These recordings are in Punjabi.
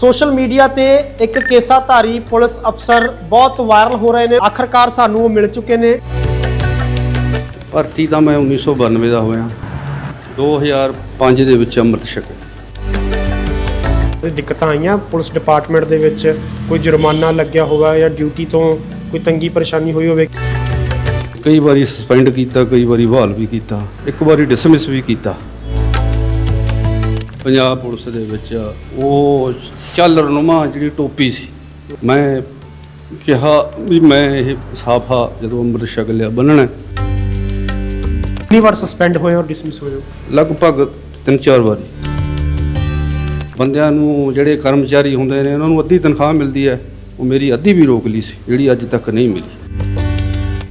ਸੋਸ਼ਲ ਮੀਡੀਆ ਤੇ ਇੱਕ ਕੇਸਾਧਾਰੀ ਪੁਲਿਸ ਅਫਸਰ ਬਹੁਤ ਵਾਇਰਲ ਹੋ ਰਹੇ ਨੇ। ਆਖਰਕਾਰ ਸਾਨੂੰ ਉਹ ਮਿਲ ਚੁੱਕੇ ਨੇ। ਭਰਤੀ ਤਾਂ ਮੈਂ 1992 ਦਾ ਹੋਇਆ। 2005 ਦੇ ਵਿੱਚ ਅੰਮ੍ਰਿਤ ਛਕਿਆ। ਦਿੱਕਤਾਂ ਆਈਆਂ? ਪੁਲਿਸ ਡਿਪਾਰਟਮੈਂਟ ਦੇ ਵਿੱਚ ਕੋਈ ਜੁਰਮਾਨਾ ਲੱਗਿਆ ਹੋਗਾ ਜਾਂ ਡਿਊਟੀ ਤੋਂ ਕੋਈ ਤੰਗੀ ਪਰੇਸ਼ਾਨੀ ਹੋਈ ਹੋਵੇ? ਕਈ ਵਾਰੀ ਸਸਪੈਂਡ ਕੀਤਾ ਕਈ ਵਾਰੀ ਬਹਾਲ ਵੀ ਕੀਤਾ। ਇੱਕ ਵਾਰੀ ਡਿਸਮਿਸ ਵੀ ਕੀਤਾ। ਪੰਜਾਬ ਪੁਲਿਸ ਦੇ ਵਿੱਚ ਉਹ ਚੱਲ ਰਨੁਮਾ ਜਿਹੜੀ ਟੋਪੀ ਸੀ। ਮੈਂ ਕਿਹਾ ਵੀ ਮੈਂ ਇਹ ਸਾਫਾ ਜਦੋਂ ਅੰਮ੍ਰਿਤ ਛਕ ਲਿਆ ਬੰਨਣਾ ਕਿੰਨੀ ਵਾਰ ਸਸਪੈਂਡ ਹੋਏ ਔਰ ਡਿਸਮਿਸ ਹੋਏ ਹੋ? ਲਗਭਗ ਤਿੰਨ ਚਾਰ ਵਾਰੀ। ਬੰਦਿਆਂ ਨੂੰ ਜਿਹੜੇ ਕਰਮਚਾਰੀ ਹੁੰਦੇ ਨੇ ਉਹਨਾਂ ਨੂੰ ਅੱਧੀ ਤਨਖਾਹ ਮਿਲਦੀ ਹੈ। ਉਹ ਮੇਰੀ ਅੱਧੀ ਵੀ ਰੋਕ ਲਈ ਸੀ ਜਿਹੜੀ ਅੱਜ ਤੱਕ ਨਹੀਂ ਮਿਲੀ।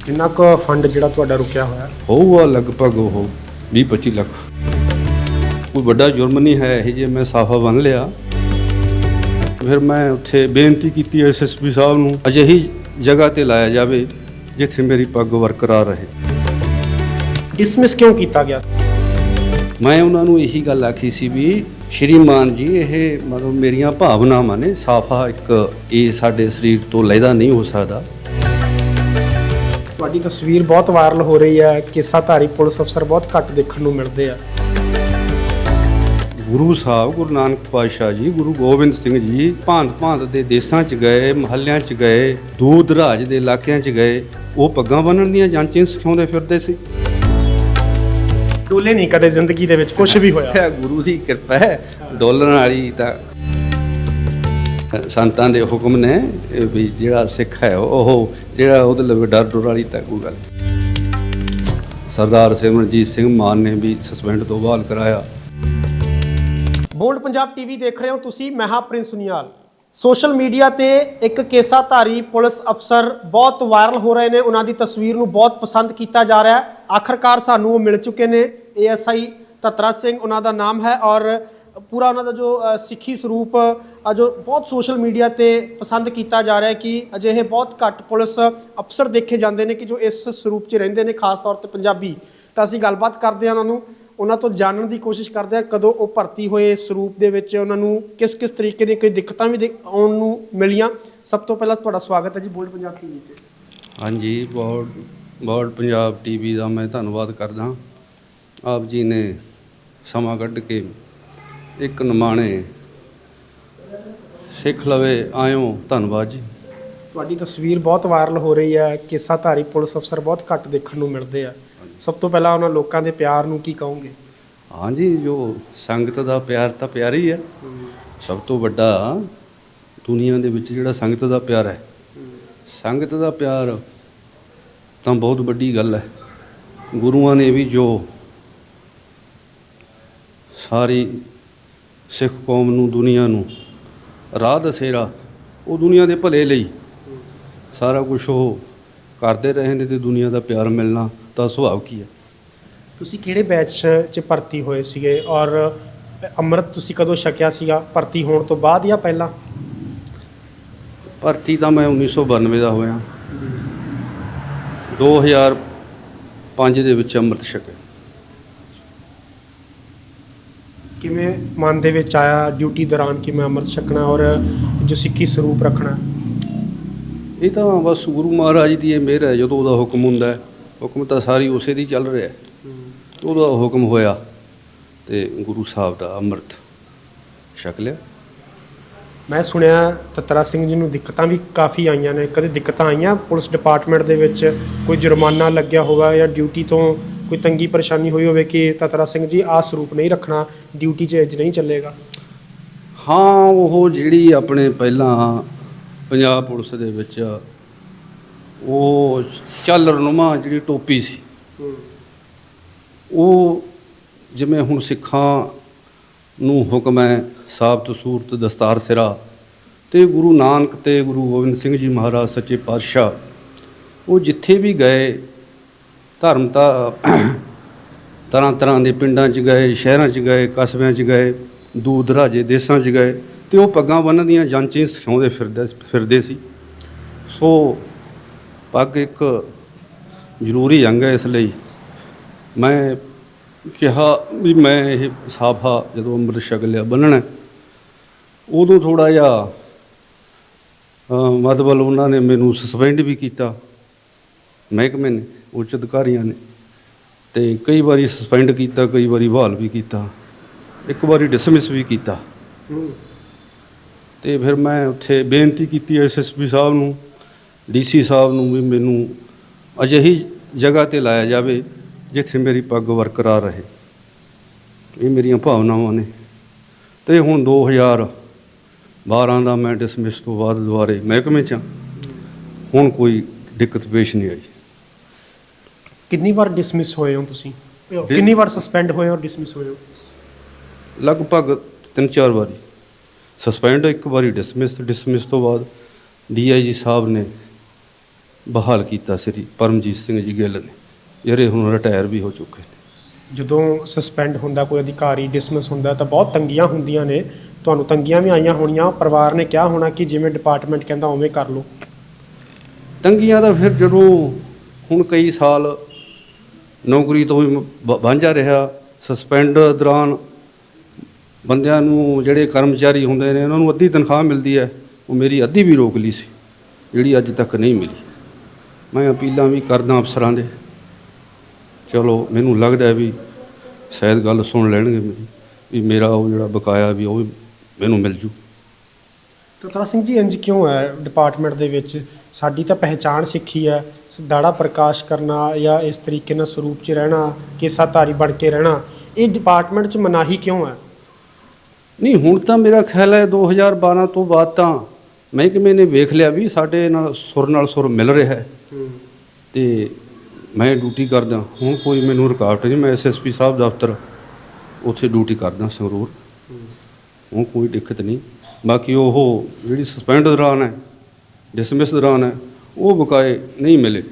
ਕਿੰਨਾ ਕੁ ਫੰਡ ਜਿਹੜਾ ਤੁਹਾਡਾ ਰੁਕਿਆ ਹੋਇਆ? ਹੋਊਗਾ ਲਗਭਗ ਉਹ 20 25 ਲੱਖ। ਕੋਈ ਵੱਡਾ ਜੁਰਮ ਨਹੀਂ ਹੈ ਇਹ ਜੇ ਮੈਂ ਸਾਫਾ ਬੰਨ ਲਿਆ। ਫਿਰ ਮੈਂ ਉੱਥੇ ਬੇਨਤੀ ਕੀਤੀ ਐਸਐਸਪੀ ਸਾਹਿਬ ਨੂੰ ਅਜਿਹੀ ਜਗ੍ਹਾ ਤੇ ਲਾਇਆ ਜਾਵੇ ਜਿੱਥੇ ਮੇਰੀ ਪੱਗ ਬਰਕਰਾਰ ਰਹੇ। ਡਿਸਮਿਸ ਕਿਉਂ ਕੀਤਾ ਗਿਆ? ਮੈਂ ਉਹਨਾਂ ਨੂੰ ਇਹੀ ਗੱਲ ਆਖੀ ਸੀ ਵੀ ਸ਼੍ਰੀਮਾਨ ਜੀ ਇਹ ਮਤਲਬ ਮੇਰੀਆਂ ਭਾਵਨਾਵਾਂ ਨੇ ਸਾਫਾ ਇੱਕ ਇਹ ਸਾਡੇ ਸਰੀਰ ਤੋਂ ਲੈਦਾ ਨਹੀਂ ਹੋ ਸਕਦਾ। ਤੁਹਾਡੀ ਤਸਵੀਰ ਬਹੁਤ ਵਾਇਰਲ ਹੋ ਰਹੀ ਹੈ ਕੇਸਾਧਾਰੀ ਪੁਲਿਸ ਅਫਸਰ ਬਹੁਤ ਘੱਟ ਦੇਖਣ ਨੂੰ ਮਿਲਦੇ ਆ। ਗੁਰੂ ਸਾਹਿਬ ਗੁਰੂ ਨਾਨਕ ਪਾਤਸ਼ਾਹ ਜੀ ਗੁਰੂ ਗੋਬਿੰਦ ਸਿੰਘ ਜੀ ਭਾਂਤ ਭਾਂਤ ਦੇ ਦੇਸ਼ਾਂ 'ਚ ਗਏ ਮਹੱਲਿਆਂ 'ਚ ਗਏ ਦੂਰ ਦਰਾਜ ਦੇ ਇਲਾਕਿਆਂ 'ਚ ਗਏ ਉਹ ਪੱਗਾਂ ਬੰਨਣ ਦੀਆਂ ਜਾਂਚਾਂ ਸਿਖਾਉਂਦੇ ਫਿਰਦੇ ਸੀ। ਡੋਲੇ ਨਹੀਂ ਕਦੇ ਜ਼ਿੰਦਗੀ ਦੇ ਵਿੱਚ ਕੁਝ ਵੀ ਹੋਇਆ। ਇਹ ਗੁਰੂ ਦੀ ਕਿਰਪਾ ਹੈ ਡੋਲਣ ਵਾਲੀ ਤਾਂ ਸੰਤਾਂ ਦੇ ਹੁਕਮ ਨੇ ਵੀ ਜਿਹੜਾ ਸਿੱਖ ਹੈ ਉਹ ਜਿਹੜਾ ਉਹਦੇ ਲਈ ਡਰ ਡਰ ਵਾਲੀ ਤਾਂ ਕੋਈ ਗੱਲ। ਸਰਦਾਰ ਸਿਮਰਨਜੀਤ ਸਿੰਘ ਮਾਨ ਨੇ ਵੀ ਸਸਪੈਂਡ ਤੋਂ ਬਹਾਲ ਕਰਾਇਆ। ਬੋਲਡ ਪੰਜਾਬ ਟੀਵੀ ਦੇਖ ਰਹੇ ਹੋ ਤੁਸੀਂ, ਮੈਂ ਹਾਂ ਪ੍ਰਿੰਸ ਸੁਨੀਆਲ। ਸੋਸ਼ਲ ਮੀਡੀਆ ਤੇ ਇੱਕ ਕੇਸਾਧਾਰੀ ਪੁਲਿਸ ਅਫਸਰ ਬਹੁਤ ਵਾਇਰਲ ਹੋ ਰਹੇ ਨੇ, ਉਹਨਾਂ ਦੀ ਤਸਵੀਰ ਨੂੰ ਬਹੁਤ ਪਸੰਦ ਕੀਤਾ ਜਾ ਰਿਹਾ ਹੈ। ਆਖਰਕਾਰ ਸਾਨੂੰ ਉਹ ਮਿਲ ਚੁੱਕੇ ਨੇ, ਏਐਸਆਈ ਤਤਰਾ ਸਿੰਘ, ਉਹਨਾਂ ਦਾ ਨਾਮ ਹੈ ਔਰ ਪੂਰਾ ਉਹਨਾਂ ਦਾ ਜੋ ਸਿੱਖੀ ਸਰੂਪ ਜੋ ਬਹੁਤ ਸੋਸ਼ਲ ਮੀਡੀਆ ਤੇ ਪਸੰਦ ਕੀਤਾ ਜਾ ਰਿਹਾ ਹੈ ਕਿ ਅਜਿਹੇ ਬਹੁਤ ਘੱਟ ਪੁਲਿਸ ਅਫਸਰ ਦੇਖੇ ਜਾਂਦੇ ਨੇ ਕਿ ਜੋ ਇਸ ਸਰੂਪ 'ਚ ਰਹਿੰਦੇ ਨੇ, ਖਾਸ ਤੌਰ ਤੇ ਪੰਜਾਬੀ। ਤਾਂ ਅਸੀਂ ਗੱਲਬਾਤ ਕਰਦੇ ਹਾਂ ਉਹਨਾਂ ਨੂੰ। ਉਹਨਾਂ ਤੋਂ ਜਾਣਨ ਦੀ ਕੋਸ਼ਿਸ਼ ਕਰਦੇ ਆ ਕਦੋਂ ਉਹ ਭਰਤੀ ਹੋਏ ਇਸ ਸਰੂਪ ਦੇ ਵਿੱਚ ਉਹਨਾਂ ਨੂੰ ਕਿਸ ਕਿਸ ਤਰੀਕੇ ਦੀਆਂ ਕੋਈ ਦਿੱਕਤਾਂ ਵੀ ਆਉਣ ਨੂੰ ਮਿਲੀਆਂ। ਸਭ ਤੋਂ ਪਹਿਲਾਂ ਤੁਹਾਡਾ ਸਵਾਗਤ ਹੈ ਜੀ ਬੋਲਡ ਪੰਜਾਬ ਟੀਵੀ ਤੇ। ਹਾਂਜੀ ਬਹੁਤ ਬਹੁਤ ਪੰਜਾਬ ਟੀਵੀ ਦਾ ਮੈਂ ਧੰਨਵਾਦ ਕਰਦਾ। ਆਪ ਜੀ ਨੇ ਸਮਾਂ ਕੱਢ ਕੇ ਇੱਕ ਨਿਮਾਣੇ ਸਿੱਖ ਲਵੇ ਆਇਓ ਧੰਨਵਾਦ ਜੀ। ਤੁਹਾਡੀ ਤਸਵੀਰ ਬਹੁਤ ਵਾਇਰਲ ਹੋ ਰਹੀ ਹੈ। ਕੇਸਾਧਾਰੀ ਪੁਲਿਸ ਅਫਸਰ ਬਹੁਤ ਘੱਟ ਦੇਖਣ ਨੂੰ ਮਿਲਦੇ ਆ। ਸਭ ਤੋਂ ਪਹਿਲਾਂ ਉਹਨਾਂ ਲੋਕਾਂ ਦੇ ਪਿਆਰ ਨੂੰ ਕੀ ਕਹੋਗੇ? ਹਾਂਜੀ ਜੋ ਸੰਗਤ ਦਾ ਪਿਆਰ ਤਾਂ ਪਿਆਰ ਹੀ। ਹੈ ਸਭ ਤੋਂ ਵੱਡਾ ਦੁਨੀਆ ਦੇ ਵਿੱਚ ਜਿਹੜਾ ਸੰਗਤ ਦਾ ਪਿਆਰ ਹੈ। ਸੰਗਤ ਦਾ ਪਿਆਰ ਤਾਂ ਬਹੁਤ ਵੱਡੀ ਗੱਲ ਹੈ। ਗੁਰੂਆਂ ਨੇ ਵੀ ਜੋ ਸਾਰੀ ਸਿੱਖ ਕੌਮ ਨੂੰ, ਦੁਨੀਆ ਨੂੰ ਰਾਹ ਦਸੇਰਾ, ਉਹ ਦੁਨੀਆ ਦੇ ਭਲੇ ਲਈ ਸਾਰਾ ਕੁਝ ਉਹ ਕਰਦੇ ਰਹੇ ਨੇ ਤੇ ਦੁਨੀਆ ਦਾ ਪਿਆਰ ਮਿਲਣਾ ਤਾਂ ਸੁਭਾਵ ਕੀ ਹੈ? ਤੁਸੀਂ ਕਿਹੜੇ ਬੈਚ 'ਚ ਭਰਤੀ ਹੋਏ ਸੀਗੇ ਔਰ ਅੰਮ੍ਰਿਤ ਤੁਸੀਂ ਕਦੋਂ ਛਕਿਆ ਸੀਗਾ? ਭਰਤੀ ਹੋਣ ਤੋਂ ਬਾਅਦ ਜਾਂ ਪਹਿਲਾਂ? ਭਰਤੀ ਤਾਂ ਮੈਂ 1992 ਦਾ ਹੋਇਆ। 2005 ਦੇ ਵਿੱਚ ਅੰਮ੍ਰਿਤ ਛਕਿਆ। ਕਿਵੇਂ ਮਨ ਦੇ ਵਿੱਚ ਆਇਆ ਡਿਊਟੀ ਦੌਰਾਨ ਕਿ ਮੈਂ ਅੰਮ੍ਰਿਤ ਛਕਣਾ ਔਰ ਜੋ ਸਿੱਖੀ ਸਰੂਪ ਰੱਖਣਾ? ਇਹ ਤਾਂ ਬਸ ਗੁਰੂ ਮਹਾਰਾਜ ਦੀ ਇਹ ਮਿਹਰ ਹੈ ਜਦੋਂ ਉਹਦਾ ਹੁਕਮ ਹੁੰਦਾ ਹੈ। ਹੁਕਮ ਤਾਂ ਸਾਰੀ ਉਸੇ ਦੀ ਚੱਲ ਰਿਹਾ ਉਹਦਾ ਹੁਕਮ ਹੋਇਆ ਤੇ ਗੁਰੂ ਸਾਹਿਬ ਦਾ ਅੰਮ੍ਰਿਤ ਛਕ ਲਿਆ। ਮੈਂ ਸੁਣਿਆ ਤਤਰਾ ਸਿੰਘ ਜੀ ਨੂੰ ਦਿੱਕਤਾਂ ਵੀ ਕਾਫੀ ਆਈਆਂ ਨੇ। ਕਦੇ ਦਿੱਕਤਾਂ ਆਈਆਂ? ਪੁਲਿਸ ਡਿਪਾਰਟਮੈਂਟ ਦੇ ਵਿੱਚ ਕੋਈ ਜੁਰਮਾਨਾ ਲੱਗਿਆ ਹੋਗਾ ਜਾਂ ਡਿਊਟੀ ਤੋਂ ਕੋਈ ਤੰਗੀ ਪਰੇਸ਼ਾਨੀ ਹੋਈ ਹੋਵੇ ਕਿ ਤਤਰਾ ਸਿੰਘ ਜੀ ਆਹ ਸਰੂਪ ਨਹੀਂ ਰੱਖਣਾ ਡਿਊਟੀ 'ਚ ਇੰਜ ਨਹੀਂ ਚੱਲੇਗਾ? ਹਾਂ ਉਹ ਜਿਹੜੀ ਆਪਣੇ ਪਹਿਲਾਂ ਪੰਜਾਬ ਪੁਲਿਸ ਦੇ ਵਿੱਚ ਉਹ ਚੱਲ ਰਨੁਮਾ ਜਿਹੜੀ ਟੋਪੀ ਸੀ ਉਹ ਜਿਵੇਂ ਹੁਣ ਸਿੱਖਾਂ ਨੂੰ ਹੁਕਮ ਹੈ ਸਾਬਤ ਸੂਰਤ ਦਸਤਾਰ ਸਿਰਾ ਤੇ ਗੁਰੂ ਨਾਨਕ ਤੇ ਗੁਰੂ ਗੋਬਿੰਦ ਸਿੰਘ ਜੀ ਮਹਾਰਾਜ ਸੱਚੇ ਪਾਤਸ਼ਾਹ ਉਹ ਜਿੱਥੇ ਵੀ ਗਏ ਧਰਮ ਤਾਂ ਤਰ੍ਹਾਂ ਤਰ੍ਹਾਂ ਦੇ ਪਿੰਡਾਂ 'ਚ ਗਏ ਸ਼ਹਿਰਾਂ 'ਚ ਗਏ ਕਸਬਿਆਂ 'ਚ ਗਏ ਦੂਰ ਦਰਾਜੇ ਦੇਸ਼ਾਂ 'ਚ ਗਏ ਤੇ ਉਹ ਪੱਗਾਂ ਬੰਨ੍ਹਣ ਦੀਆਂ ਜਾਂਚਾਂ ਸਿਖਾਉਂਦੇ ਫਿਰਦੇ ਫਿਰਦੇ ਸੀ। ਸੋ ਪੱਗ ਇੱਕ ਜ਼ਰੂਰੀ ਅੰਗ ਹੈ ਇਸ ਲਈ। ਮੈਂ ਕਿਹਾ ਵੀ ਮੈਂ ਇਹ ਸਾਫਾ ਜਦੋਂ ਅੰਮ੍ਰਿਤ ਛਕ ਲਿਆ ਬੰਨਣਾ ਉਦੋਂ ਥੋੜਾ ਜਿਹਾ ਮਤਲਬ ਉਹਨਾਂ ਨੇ ਮੈਨੂੰ ਸਸਪੈਂਡ ਵੀ ਕੀਤਾ। ਮਹਿਕਮੇ ਨੇ ਉੱਚ ਅਧਿਕਾਰੀਆਂ ਨੇ ਤੇ ਕਈ ਵਾਰੀ ਸਸਪੈਂਡ ਕੀਤਾ ਕਈ ਵਾਰੀ ਬਹਾਲ ਵੀ ਕੀਤਾ। ਇੱਕ ਵਾਰੀ ਡਿਸਮਿਸ ਵੀ ਕੀਤਾ। ਤੇ ਫਿਰ ਮੈਂ ਉੱਥੇ ਬੇਨਤੀ ਕੀਤੀ ਐਸਐਸਪੀ ਸਾਹਿਬ ਨੂੰ ਡੀਸੀ ਸਾਹਿਬ ਨੂੰ ਵੀ ਮੈਨੂੰ ਅਜਿਹੀ ਜਗ੍ਹਾ ਤੇ ਲਾਇਆ ਜਾਵੇ ਜਿੱਥੇ ਮੇਰੀ ਪੱਗ ਬਰਕਰਾਰ ਰਹੇ। ਇਹ ਮੇਰੀਆਂ ਭਾਵਨਾਵਾਂ ਨੇ। ਤੇ ਹੁਣ 2012 ਦਾ ਮੈਂ ਡਿਸਮਿਸ ਤੋਂ ਬਾਅਦ ਦੁਬਾਰੇ ਮਹਿਕਮੇ 'ਚ ਹਾਂ। ਹੁਣ ਕੋਈ ਦਿੱਕਤ ਪੇਸ਼ ਨਹੀਂ ਆਈ। ਕਿੰਨੀ ਵਾਰ ਡਿਸਮਿਸ ਹੋਏ ਹੋ ਤੁਸੀਂ? ਕਿੰਨੀ ਵਾਰ ਸਸਪੈਂਡ ਹੋਏ ਹੋ ਡਿਸਮਿਸ ਹੋਏ ਹੋ? ਲਗਭਗ ਤਿੰਨ ਚਾਰ ਵਾਰੀ। ਸਸਪੈਂਡ ਇੱਕ ਵਾਰੀ ਡਿਸਮਿਸ ਡਿਸਮਿਸ ਤੋਂ ਬਾਅਦ ਡੀਆਈਜੀ ਸਾਹਿਬ ਨੇ ਬਹਾਲ ਕੀਤਾ ਸ੍ਰੀ ਪਰਮਜੀਤ ਸਿੰਘ ਜੀ ਗਿੱਲ ਨੇ। ਜਿਹੜੇ ਹੁਣ ਰਿਟਾਇਰ ਵੀ ਹੋ ਚੁੱਕੇ ਨੇ। ਜਦੋਂ ਸਸਪੈਂਡ ਹੁੰਦਾ ਕੋਈ ਅਧਿਕਾਰੀ ਡਿਸਮਿਸ ਹੁੰਦਾ ਤਾਂ ਬਹੁਤ ਤੰਗੀਆਂ ਹੁੰਦੀਆਂ ਨੇ। ਤੁਹਾਨੂੰ ਤੰਗੀਆਂ ਵੀ ਆਈਆਂ ਹੋਣੀਆਂ ਪਰਿਵਾਰ ਨੇ ਕਿਹਾ ਹੋਣਾ ਕਿ ਜਿਵੇਂ ਡਿਪਾਰਟਮੈਂਟ ਕਹਿੰਦਾ ਉਵੇਂ ਕਰ ਲਓ। ਤੰਗੀਆਂ ਦਾ ਫਿਰ ਜਦੋਂ ਹੁਣ ਕਈ ਸਾਲ ਨੌਕਰੀ ਤੋਂ ਵੀ ਵਾਂਝਾ ਰਿਹਾ ਸਸਪੈਂਡ ਦੌਰਾਨ ਬੰਦਿਆਂ ਨੂੰ ਜਿਹੜੇ ਕਰਮਚਾਰੀ ਹੁੰਦੇ ਨੇ ਉਹਨਾਂ ਨੂੰ ਅੱਧੀ ਤਨਖਾਹ ਮਿਲਦੀ ਹੈ ਉਹ ਮੇਰੀ ਅੱਧੀ ਵੀ ਰੋਕ ਲਈ ਸੀ ਜਿਹੜੀ ਅੱਜ ਤੱਕ ਨਹੀਂ ਮਿਲੀ। ਮੈਂ ਅਪੀਲਾਂ ਵੀ ਕਰਦਾ ਅਫਸਰਾਂ ਦੇ। ਚਲੋ ਮੈਨੂੰ ਲੱਗਦਾ ਵੀ ਸ਼ਾਇਦ ਗੱਲ ਸੁਣ ਲੈਣਗੇ ਮੇਰੀ ਵੀ ਮੇਰਾ ਉਹ ਜਿਹੜਾ ਬਕਾਇਆ ਵੀ ਉਹ ਵੀ ਮੈਨੂੰ ਮਿਲ ਜੂ। ਤਤਰਾ ਸਿੰਘ ਜੀ ਇੰਜ ਕਿਉਂ ਹੈ? ਡਿਪਾਰਟਮੈਂਟ ਦੇ ਵਿੱਚ ਸਾਡੀ ਤਾਂ ਪਹਿਚਾਣ ਸਿੱਖੀ ਹੈ। ਦਾੜਾ ਪ੍ਰਕਾਸ਼ ਕਰਨਾ ਜਾਂ ਇਸ ਤਰੀਕੇ ਨਾਲ ਸਰੂਪ 'ਚ ਰਹਿਣਾ ਕੇਸਾਧਾਰੀ ਬਣ ਕੇ ਰਹਿਣਾ ਇਹ ਡਿਪਾਰਟਮੈਂਟ 'ਚ ਮਨਾਹੀ ਕਿਉਂ ਹੈ? ਨਹੀਂ ਹੁਣ ਤਾਂ ਮੇਰਾ ਖਿਆਲ ਹੈ 2012 ਤੋਂ ਬਾਅਦ ਤਾਂ ਮਹਿਕਮੇ ਨੇ ਵੇਖ ਲਿਆ ਵੀ ਸਾਡੇ ਨਾਲ ਸੁਰ ਨਾਲ ਸੁਰ ਮਿਲ ਰਿਹਾ ਹੈ। ਤੇ ਮੈਂ ਡਿਊਟੀ ਕਰਦਾ। ਹੁਣ ਕੋਈ ਮੈਨੂੰ ਰੁਕਾਵਟ ਨਹੀਂ, ਮੈਂ ਐਸਐਸਪੀ ਸਾਹਿਬ ਦਫ਼ਤਰ ਉੱਥੇ ਡਿਊਟੀ ਕਰਦਾ ਸੰਗਰੂਰ। ਹੁਣ ਕੋਈ ਦਿੱਕਤ ਨਹੀਂ। ਬਾਕੀ ਉਹ ਜਿਹੜੀ ਸਸਪੈਂਡ ਦੌਰਾਨ ਹੈ ਡਿਸਮਿਸ ਦੌਰਾਨ ਹੈ, ਉਹ ਬਕਾਏ ਨਹੀਂ ਮਿਲੇ।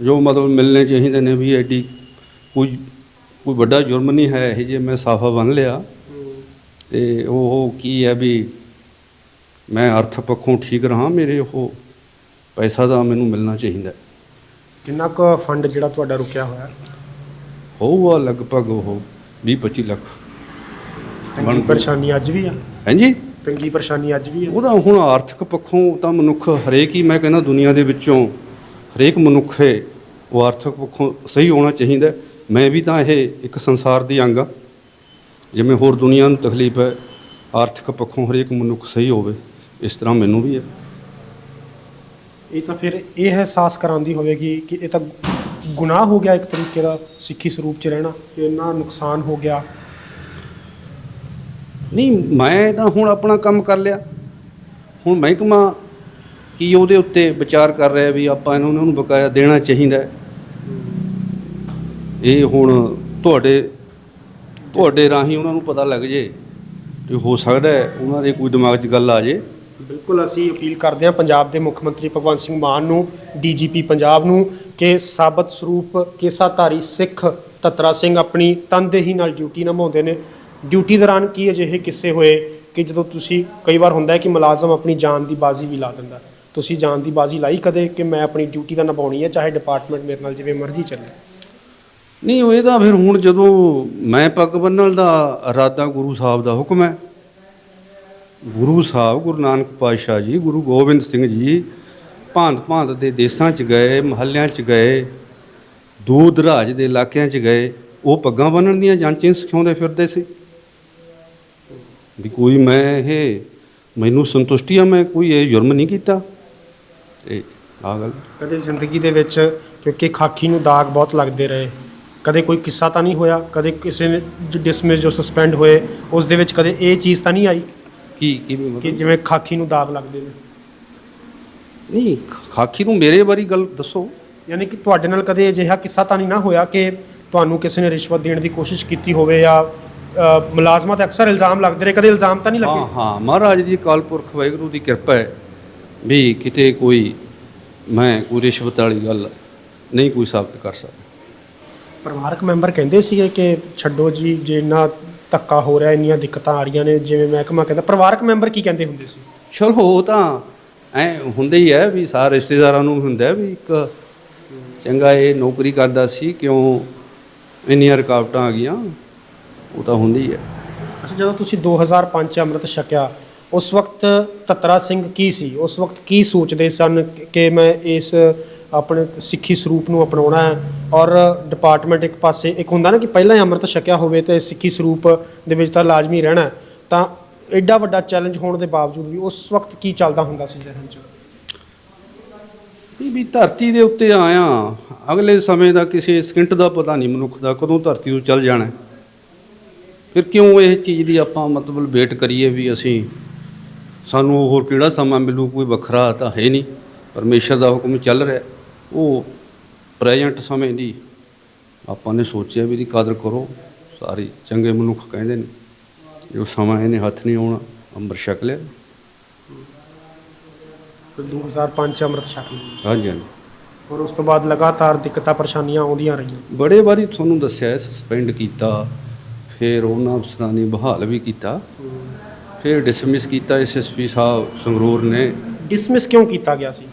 ਜੋ ਮਤਲਬ ਮਿਲਣੇ ਚਾਹੀਦੇ ਨੇ ਵੀ ਐਡੀ ਕੋਈ ਕੋਈ ਵੱਡਾ ਜੁਰਮ ਨਹੀਂ ਹੈ, ਇਹ ਜੇ ਮੈਂ ਸਾਫਾ ਬੰਨ ਲਿਆ। ਤੇ ਉਹ ਉਹ ਕੀ ਹੈ ਵੀ ਮੈਂ ਅਰਥ ਪੱਖੋਂ ਠੀਕ ਰਹਾ ਮੇਰੇ ਉਹ ਪੈਸਾ ਦਾ ਮੈਨੂੰ ਮਿਲਣਾ ਚਾਹੀਦਾ। ਕਿੰਨਾ ਕੁ ਫੰਡ ਜਿਹੜਾ ਤੁਹਾਡਾ ਰੁਕਿਆ ਹੋਇਆ? ਹੋਊਗਾ ਲਗਭਗ ਉਹ 20 25 ਲੱਖ। ਤੰਗੀ ਪਰੇਸ਼ਾਨੀ ਅੱਜ ਵੀ ਆ? ਹਾਂਜੀ? ਤੰਗੀ ਪਰੇਸ਼ਾਨੀ ਅੱਜ ਵੀ ਆ? ਉਹਦਾ ਹੁਣ ਆਰਥਿਕ ਪੱਖੋਂ ਤਾਂ ਮਨੁੱਖ ਹਰੇਕ ਹੀ ਮੈਂ ਕਹਿੰਦਾ ਦੁਨੀਆ ਦੇ ਵਿੱਚੋਂ ਹਰੇਕ ਮਨੁੱਖ ਹੈ ਉਹ ਆਰਥਿਕ ਪੱਖੋਂ ਸਹੀ ਹੋਣਾ ਚਾਹੀਦਾ। ਹੈ। ਮੈਂ ਵੀ ਤਾਂ ਇਹ ਇੱਕ ਸੰਸਾਰ ਦੀ ਅੰਗ ਹਾਂ ਜਿਵੇਂ ਹੋਰ ਦੁਨੀਆ ਨੂੰ ਤਕਲੀਫ ਹੈ ਆਰਥਿਕ ਪੱਖੋਂ ਹਰੇਕ ਮਨੁੱਖ ਸਹੀ ਹੋਵੇ ਇਸ ਤਰ੍ਹਾਂ ਮੈਨੂੰ ਵੀ ਹੈ। ਇਹ ਤਾਂ ਫਿਰ ਇਹ ਅਹਿਸਾਸ ਕਰਾਉਂਦੀ ਹੋਵੇਗੀ ਕਿ ਇਹ ਤਾਂ ਗੁਨਾਹ ਹੋ ਗਿਆ ਇੱਕ ਤਰੀਕੇ ਦਾ ਸਿੱਖੀ ਸਰੂਪ 'ਚ ਰਹਿਣਾ ਕਿ ਇੰਨਾ ਨੁਕਸਾਨ ਹੋ ਗਿਆ। ਨਹੀਂ, ਮੈਂ ਤਾਂ ਹੁਣ ਆਪਣਾ ਕੰਮ ਕਰ ਲਿਆ। ਹੁਣ ਮਹਿਕਮਾ ਕੀ ਉਹਦੇ ਉੱਤੇ ਵਿਚਾਰ ਕਰ ਰਿਹਾ ਵੀ ਆਪਾਂ ਇਹਨਾਂ ਨੂੰ ਬਕਾਇਆ ਦੇਣਾ ਚਾਹੀਦਾ ਇਹ ਹੁਣ ਤੁਹਾਡੇ ਤੁਹਾਡੇ ਰਾਹੀਂ ਉਹਨਾਂ ਨੂੰ ਪਤਾ ਲੱਗ ਜੇ ਤੇ ਹੋ ਸਕਦਾ ਉਹਨਾਂ ਦੇ ਕੋਈ ਦਿਮਾਗ 'ਚ ਗੱਲ ਆ ਜੇ। ਬਿਲਕੁਲ ਅਸੀਂ ਅਪੀਲ ਕਰਦੇ ਹਾਂ ਪੰਜਾਬ ਦੇ ਮੁੱਖ ਮੰਤਰੀ ਭਗਵੰਤ ਸਿੰਘ ਮਾਨ ਨੂੰ, ਡੀਜੀਪੀ ਪੰਜਾਬ ਨੂੰ, ਕਿ ਸਾਬਤ ਸਰੂਪ ਕੇਸਾਧਾਰੀ ਸਿੱਖ ਤਤਰਾ ਸਿੰਘ ਆਪਣੀ ਤਨਦੇਹੀ ਨਾਲ ਡਿਊਟੀ ਨਿਭਾਉਂਦੇ ਨੇ। ਡਿਊਟੀ ਦੌਰਾਨ ਕੀ ਅਜਿਹੇ ਕਿੱਸੇ ਹੋਏ ਕਿ ਜਦੋਂ ਤੁਸੀਂ ਕਈ ਵਾਰ ਹੁੰਦਾ ਹੈ ਕਿ ਮੁਲਾਜ਼ਮ ਆਪਣੀ ਜਾਨ ਦੀ ਬਾਜ਼ੀ ਵੀ ਲਾ ਦਿੰਦਾ ਤੁਸੀਂ ਜਾਨ ਦੀ ਬਾਜ਼ੀ ਲਾਈ ਕਦੇ ਕਿ ਮੈਂ ਆਪਣੀ ਡਿਊਟੀ ਤਾਂ ਨਿਭਾਉਣੀ ਹੈ, ਚਾਹੇ ਡਿਪਾਰਟਮੈਂਟ ਮੇਰੇ ਨਾਲ ਜਿਵੇਂ ਮਰਜ਼ੀ ਚੱਲੇ? ਨਹੀਂ, ਉਹ ਇਹਦਾ ਫਿਰ ਹੁਣ ਜਦੋਂ ਮੈਂ ਪੱਗ ਬੰਨਣ ਦਾ ਇਰਾਦਾ ਗੁਰੂ ਸਾਹਿਬ ਦਾ ਹੁਕਮ ਹੈ ਗੁਰੂ ਸਾਹਿਬ, ਗੁਰੂ ਨਾਨਕ ਪਾਤਸ਼ਾਹ ਜੀ, ਗੁਰੂ ਗੋਬਿੰਦ ਸਿੰਘ ਜੀ ਭਾਂਤ ਭਾਂਤ ਦੇ ਦੇਸ਼ਾਂ 'ਚ ਗਏ, ਮਹੱਲਿਆਂ 'ਚ ਗਏ, ਦੂਰ ਦਰਾਜ ਦੇ ਇਲਾਕਿਆਂ 'ਚ ਗਏ, ਉਹ ਪੱਗਾਂ ਬੰਨਣ ਦੀਆਂ ਜਾਂਚਾਂ ਸਿਖਾਉਂਦੇ ਫਿਰਦੇ ਸੀ। ਵੀ ਕੋਈ ਮੈਂ ਇਹ, ਮੈਨੂੰ ਸੰਤੁਸ਼ਟੀ ਆ, ਮੈਂ ਕੋਈ ਇਹ ਜੁਰਮ ਨਹੀਂ ਕੀਤਾ। ਤੇ ਆ ਗੱਲ। ਕਦੇ ਜ਼ਿੰਦਗੀ ਦੇ ਵਿੱਚ ਕਿਉਂਕਿ ਖਾਕੀ ਨੂੰ ਦਾਗ ਬਹੁਤ ਲੱਗਦੇ ਰਹੇ। ਕਦੇ ਕੋਈ ਕਿੱਸਾ ਤਾਂ ਨਹੀਂ ਹੋਇਆ, ਕਦੇ ਕਿਸੇ ਨੇ ਡਿਸਮਿਸ ਜੋ ਸਸਪੈਂਡ ਹੋਏ, ਉਸ ਦੇ ਵਿੱਚ ਕਦੇ ਇਹ ਚੀਜ਼ ਤਾਂ ਨਹੀਂ ਆਈ? ਕੀ ਕਿਵੇਂ ਕਿ ਮਤਲਬ? ਜਿਵੇਂ ਖਾਕੀ ਨੂੰ ਦਾਗ ਲੱਗਦੇ ਨੇ। ਨਹੀਂ ਖਾਕੀ ਨੂੰ ਮੇਰੇ ਬਾਰੇ ਗੱਲ ਦੱਸੋ। ਯਾਨੀ ਕਿ ਤੁਹਾਡੇ ਨਾਲ ਕਦੇ ਅਜਿਹਾ ਕਿੱਸਾ ਤਾਂ ਨਹੀਂ ਨਾ ਹੋਇਆ ਕਿ ਤੁਹਾਨੂੰ ਕਿਸੇ ਨੇ ਰਿਸ਼ਵਤ ਦੇਣ ਦੀ ਕੋਸ਼ਿਸ਼ ਕੀਤੀ ਹੋਵੇ ਜਾਂ ਅ, ਮੁਲਾਜ਼ਮਾਂ ਤੇ ਅਕਸਰ ਇਲਜ਼ਾਮ ਲੱਗਦੇ ਰਹੇ ਕਦੇ ਇਲਜ਼ਾਮ ਤਾਂ ਨਹੀਂ ਹਾਂ ਲੱਗੇ? ਹਾਂ ਮਹਾਰਾਜ ਦੀ ਅਕਾਲ ਪੁਰਖ ਵਾਹਿਗੁਰੂ ਦੀ ਕਿਰਪਾ ਹੈ ਵੀ ਕਿਤੇ ਕੋਈ ਮੈਂ ਕੋਈ ਰਿਸ਼ਵਤ ਵਾਲੀ ਗੱਲ ਨਹੀਂ ਕੋਈ ਸਾਬਤ ਕਰ ਸਕਦਾ। ਪਰਿਵਾਰਕ ਮੈਂਬਰ ਕਹਿੰਦੇ ਸੀਗੇ ਕਿ ਛੱਡੋ ਜੀ ਜੇ ਇੰਨਾ ਧੱਕਾ ਹੋ ਰਿਹਾ ਇੰਨੀਆਂ ਦਿੱਕਤਾਂ ਆ ਰਹੀਆਂ ਨੇ ਜਿਵੇਂ ਮਹਿਕਮਾ ਕਹਿੰਦਾ। ਪਰਿਵਾਰਕ ਮੈਂਬਰ ਕੀ ਕਹਿੰਦੇ ਹੁੰਦੇ ਸੀ? ਚਲੋ ਉਹ ਤਾਂ ਐ ਹੁੰਦੇ ਹੀ ਹੈ ਵੀ ਸਾਰੇ ਰਿਸ਼ਤੇਦਾਰਾਂ ਨੂੰ ਹੁੰਦਾ ਵੀ ਇੱਕ ਚੰਗਾ ਇਹ ਨੌਕਰੀ ਕਰਦਾ ਸੀ ਕਿਉਂ ਇੰਨੀਆਂ ਰੁਕਾਵਟਾਂ ਆ ਗਈਆਂ ਉਹ ਤਾਂ ਹੁੰਦੀ ਹੈ ਜਦੋਂ ਤੁਸੀਂ 2005 ਚ ਅੰਮ੍ਰਿਤ ਛਕਿਆ ਉਸ ਵਕਤ ਤਤਰਾ ਸਿੰਘ ਕੀ ਸੀ? ਉਸ ਵਕਤ ਕੀ ਸੋਚਦੇ ਸਨ ਕਿ ਮੈਂ ਇਸ ਆਪਣੇ ਸਿੱਖੀ ਸਰੂਪ ਨੂੰ ਅਪਣਾਉਣਾ ਹੈ ਔਰ ਡਿਪਾਰਟਮੈਂਟ ਇੱਕ ਪਾਸੇ, ਇੱਕ ਹੁੰਦਾ ਨਾ ਕਿ ਪਹਿਲਾਂ ਹੀ ਅੰਮ੍ਰਿਤ ਛਕਿਆ ਹੋਵੇ ਤੇ ਸਿੱਖੀ ਸਰੂਪ ਦੇ ਵਿੱਚ ਤਾਂ ਲਾਜ਼ਮੀ ਰਹਿਣਾ ਤਾਂ ਐਡਾ ਵੱਡਾ ਚੈਲੰਜ ਹੋਣ ਦੇ ਬਾਵਜੂਦ ਵੀ ਉਸ ਵਕਤ ਕੀ ਚੱਲਦਾ ਹੁੰਦਾ ਸੀ ਜ਼ਿਹਨ 'ਚ? ਵੀ ਧਰਤੀ ਦੇ ਉੱਤੇ ਆਇਆ, ਅਗਲੇ ਸਮੇਂ ਦਾ ਕਿਸੇ ਸਕਿੰਟ ਦਾ ਪਤਾ ਨਹੀਂ ਮਨੁੱਖ ਦਾ ਕਦੋਂ ਧਰਤੀ ਤੋਂ ਚੱਲ ਜਾਣਾ ਫਿਰ ਕਿਉਂ ਇਹ ਚੀਜ਼ ਦੀ ਆਪਾਂ ਮਤਲਬ ਵੇਟ ਕਰੀਏ ਵੀ ਅਸੀਂ, ਸਾਨੂੰ ਹੋਰ ਕਿਹੜਾ ਸਮਾਂ ਮਿਲੂ, ਕੋਈ ਵੱਖਰਾ ਤਾਂ ਹੈ ਨਹੀਂ, ਪਰਮੇਸ਼ਰ ਦਾ ਹੁਕਮ ਚੱਲ ਰਿਹਾ ਉਹ ਪ੍ਰੈਜ਼ੈਂਟ ਸਮੇਂ ਦੀ ਆਪਾਂ ਨੇ ਸੋਚਿਆ ਵੀ ਦੀ ਕਦਰ ਕਰੋ। ਸਾਰੇ ਚੰਗੇ ਮਨੁੱਖ ਕਹਿੰਦੇ ਨੇ ਜੋ ਸਮਾਂ ਇਹਨੇ ਹੱਥ ਨਹੀਂ ਆਉਣਾ ਅੰਮ੍ਰਿਤ ਛਕ ਲਿਆ। ਫਿਰ 2005 ਚ ਅੰਮ੍ਰਿਤ ਛਕ ਲਿਆ ਹਾਂਜੀ ਹਾਂਜੀ। ਔਰ ਉਸ ਤੋਂ ਬਾਅਦ ਲਗਾਤਾਰ ਦਿੱਕਤਾਂ ਪਰੇਸ਼ਾਨੀਆਂ ਆਉਂਦੀਆਂ ਰਹੀਆਂ। ਬੜੇ ਵਾਰੀ ਤੁਹਾਨੂੰ ਦੱਸਿਆ ਸਸਪੈਂਡ ਕੀਤਾ ਫਿਰ ਉਹਨਾਂ ਅਫਸਰਾਂ ਨੇ ਬਹਾਲ ਵੀ ਕੀਤਾ। ਫਿਰ ਡਿਸਮਿਸ ਕੀਤਾ ਐਸਐਸਪੀ ਸਾਹਿਬ ਸੰਗਰੂਰ ਨੇ। ਡਿਸਮਿਸ ਕਿਉਂ ਕੀਤਾ ਗਿਆ ਸੀ?